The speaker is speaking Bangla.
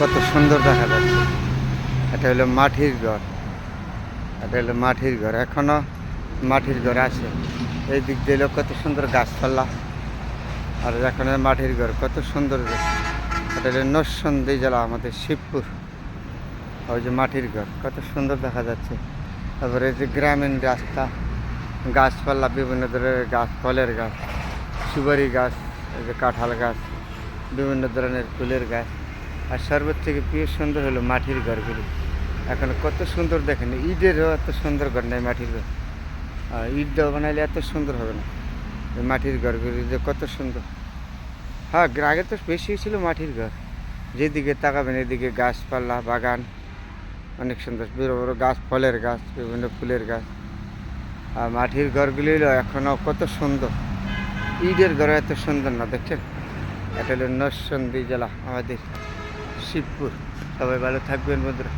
কত সুন্দর দেখা যাচ্ছে। এটা হলো মাটির ঘর। এটা হলো মাটির ঘর। এখনও মাটির ঘর আছে। এই দিক দিয়ে কত সুন্দর গাছপালা। আর এখন মাটির ঘর কত সুন্দর এটা হলো নরসন্দী জেলা, আমাদের শিবপুর। ওই যে মাটির ঘর, কত সুন্দর দেখা যাচ্ছে। তারপরে এই যে গ্রামীণ রাস্তা, গাছপালা, বিভিন্ন ধরনের গাছ, ফলের গাছ, সুপারি গাছ, এই যে কাঁঠাল গাছ, বিভিন্ন ধরনের ফুলের গাছ। আর সর্বোচ্চ থেকে প্রিয় সুন্দর হলো মাটির ঘরগুলি। এখন কত সুন্দর দেখেন, ইটেরও এত সুন্দর ঘর নেই মাটির ঘর। আর ইট দেওয়া বানাইলে এত সুন্দর হবে না। মাটির ঘরগুলি যে কত সুন্দর। হ্যাঁ আগে তো বেশি ছিল মাটির ঘর। যেদিকে তাকাবেন এদিকে গাছপালা, বাগান, অনেক সুন্দর। বড় বড় গাছ, ফলের গাছ, বিভিন্ন ফুলের গাছ। আর মাটির ঘরগুলি এখনও কত সুন্দর। ইটের ঘর এত সুন্দর না, দেখছেন? এটা হলো নরসন্দী জেলা আমাদের। শিবপুর। সবাই ভালো থাকবেন বন্ধুরা।